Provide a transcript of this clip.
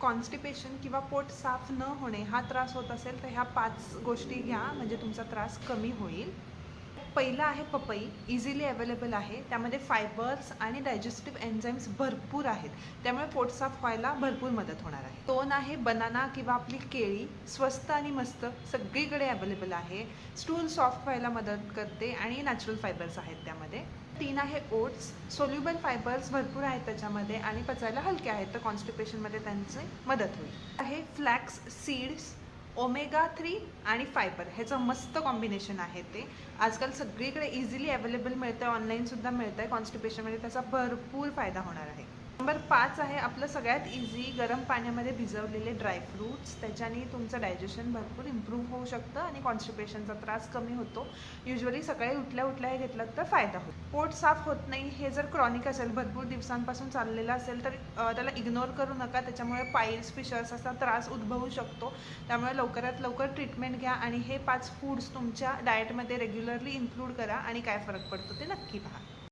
Constipation किंवा पोट साफ न होणे हा त्रास होत असेल तर ह्या पाच गोष्टी घ्या. म्हणजे तुमचा त्रास कमी होईल. पहिलं आहे पपई इझिली अवेलेबल आहे. त्यामध्ये फायबर्स आणि डायजेस्टिव्ह एन्झाईम्स भरपूर आहेत. त्यामुळे पोट साफ व्हायला भरपूर मदत होणार आहे. दोन आहे बनाना किंवा आपली केळी स्वस्त आणि मस्त सगळीकडे अवेलेबल आहे. स्टूल सॉफ्ट व्हायला मदत करते आणि नॅचरल फायबर्स आहेत त्यामध्ये. तीन आहे ओट्स सोल्युबल फायबर्स भरपूर आहेत त्याच्यामध्ये आणि पचायला हलके आहेत. तर कॉन्स्टिपेशनमध्ये त्यांची मदत होईल. आहे फ्लॅक्स सीड्स ओमेगा थ्री आणि फायबर ह्याचं मस्त कॉम्बिनेशन आहे ते. आजकाल सगळीकडे इझिली अवेलेबल मिळतं आहे ऑनलाईनसुद्धा मिळतं आहे कॉन्स्टिपेशनमध्ये त्याचा भरपूर फायदा होणार आहे. नंबर पाच आहे आपलं सगळ्यात इझी गरम पाण्यामध्ये भिजवलेले ड्रायफ्रूट्स त्याच्याने तुमचं डायजेशन भरपूर इम्प्रूव्ह होऊ शकतं आणि कॉन्स्टिपेशनचा त्रास कमी होतो. युजली सकाळी उठल्या उठल्या हे घेतलं तर फायदा होतो. पोट साफ होत नाही हे जर क्रॉनिक असेल भरपूर दिवसांपासून चाललेलं असेल तर त्याला इग्नोर करू नका. त्याच्यामुळे पाईल्स फिशर्स असा त्रास उद्भवू शकतो. त्यामुळे लवकरात लवकर ट्रीटमेंट घ्या आणि हे पाच फूड्स तुमच्या डाएटमध्ये रेग्युलरली इन्क्लूड करा आणि काय फरक पडतो ते नक्की पहा.